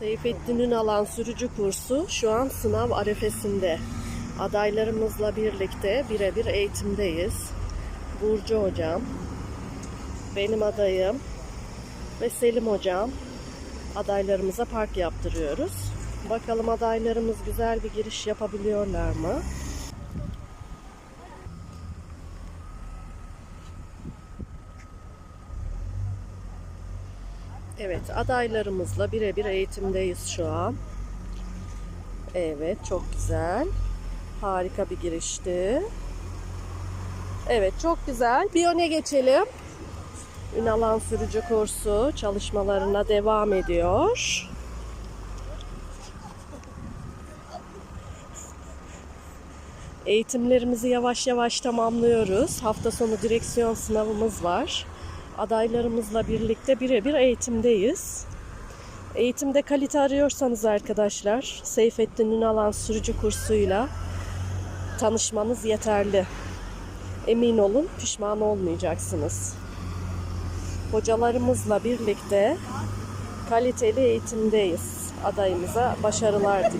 Seyfettin Ünalan sürücü kursu şu an sınav arefesinde. Adaylarımızla birlikte birebir eğitimdeyiz. Burcu hocam, benim adayım ve Selim hocam adaylarımıza park yaptırıyoruz. Bakalım adaylarımız güzel bir giriş yapabiliyorlar mı? Evet, adaylarımızla birebir eğitimdeyiz şu an. Evet, çok güzel. Harika bir girişti. Evet, çok güzel. Bir öne geçelim. Ünalan sürücü kursu çalışmalarına devam ediyor. Eğitimlerimizi yavaş yavaş tamamlıyoruz. Hafta sonu direksiyon sınavımız var. Adaylarımızla birlikte birebir eğitimdeyiz. Eğitimde kalite arıyorsanız arkadaşlar, Seyfettin Ünalan sürücü kursuyla tanışmanız yeterli. Emin olun pişman olmayacaksınız. Hocalarımızla birlikte kaliteli eğitimdeyiz. Adayımıza başarılar diliyorum.